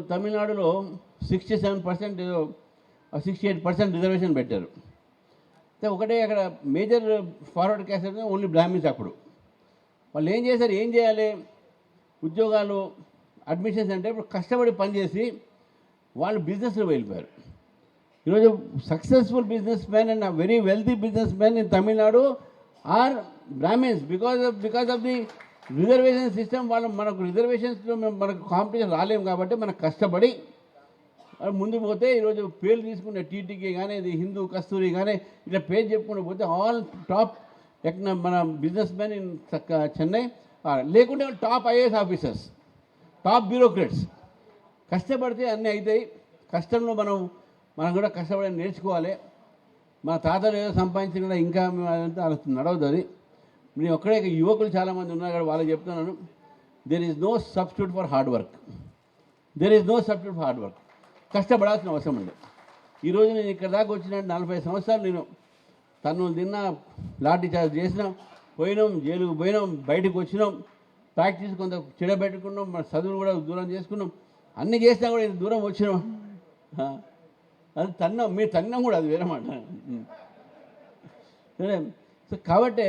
తమిళనాడులో sixty seven percent sixty eight percent reservation పెట్టారు. అయితే ఒకటే అక్కడ major forward caste only Brahmins అప్పుడు. వాళ్ళు ఏం చేశారు? ఏం చేయాలి? ఉద్యోగాలు అడ్మిషన్స్ అంటే ఇప్పుడు కష్టపడి పనిచేసి వాళ్ళు బిజినెస్లో వెళ్ళిపోయారు. ఈరోజు successful businessman and very wealthy businessman in Tamil Nadu are Brahmins because of because of the reservation system వాళ్ళు మనకు రిజర్వేషన్స్లో మనకు కాంపిటీషన్ రాలేము కాబట్టి మనకు కష్టపడి ముందు పోతే ఈరోజు పేర్లు తీసుకునే టీటీకే కానీ ఇది హిందూ కస్తూరి కానీ ఇట్లా పేరు చెప్పుకుంటూ పోతే ఆల్ టాప్ ఎక్కడ మన బిజినెస్ మ్యాన్ ఇన్ చెన్నై. లేకుంటే top IAS officers top bureaucrats. కష్టపడితే అన్నీ అవుతాయి కష్టంలో మనం మనం కూడా కష్టపడి నేర్చుకోవాలి. మన తాతలు ఏదో సంపాదించిన కూడా ఇంకా మేము అదంతా అలా నడవదు అది. నేను ఒక్కడే యువకులు చాలామంది ఉన్నారు కదా వాళ్ళకి చెప్తున్నాను. There is no substitute for hard work there is no substitute for hard work కష్టపడాల్సిన అవసరం ఉంది ఈరోజు నేను ఇక్కడ దాకా వచ్చిన నలభై సంవత్సరాలు నేను తను తిన్నా లాఠీ చార్జ్ చేసినాం పోయినాం జైలుకు పోయినాం బయటకు వచ్చినాం ప్రాక్టీస్ కొంత చెడబెట్టుకున్నాం మన చదువులు కూడా దూరం చేసుకున్నాం అన్ని చేసినా కూడా ఇంత దూరం వచ్చినాం. అది తన్నాం మీరు తన్నాం కూడా అది వేరే మాట. సరే సో కాబట్టి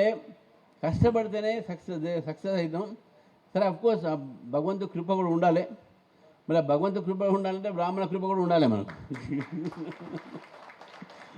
కష్టపడితేనే సక్సెస్ సక్సెస్ అవుతాం సరే అఫ్కోర్స్ భగవంతు కృప కూడా ఉండాలి. మరి భగవంతు కృప ఉండాలంటే బ్రాహ్మణ కృప కూడా ఉండాలి మనకు.